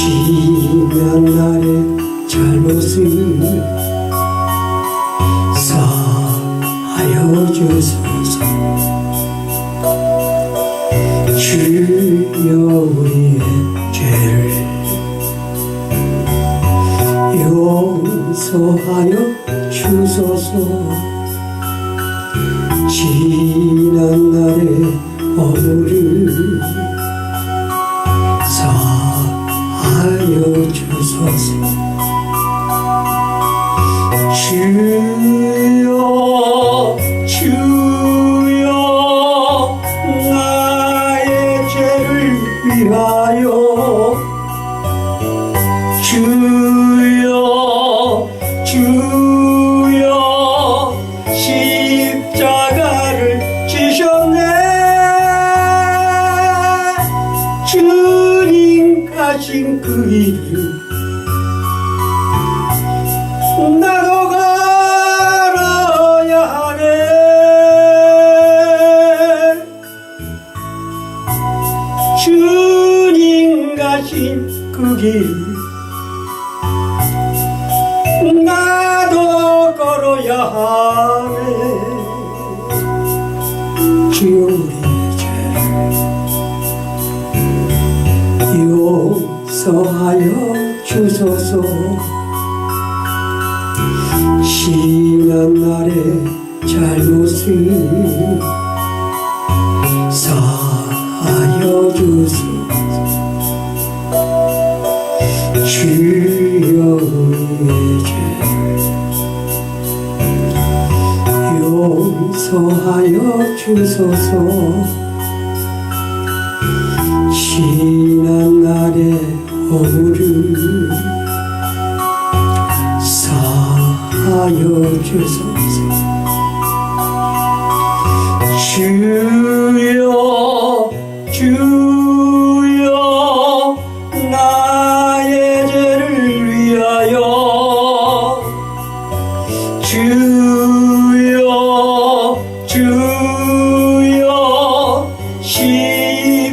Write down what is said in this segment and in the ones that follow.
지난 날의 잘못을 사하여 주소서. 주여 우리의 죄를 용서하여 주소서. 지난 날의 어물을 주소서 주여 주여 나의 죄를 위하여 길. 나도 걸어야 하네. 죄를 용서하여 주소서. 지난 날의 잘못을 사하여 주소서 주여 죄를 용서하여 주소서. 지난 날의 허물을 사하여 주소서. 주여 주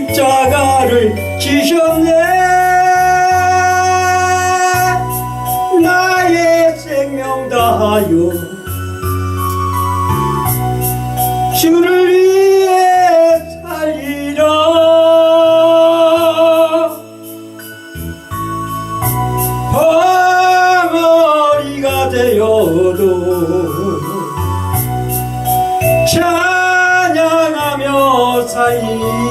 십자가를 지셨네. 나의 생명 다하여. 주를 Bahia.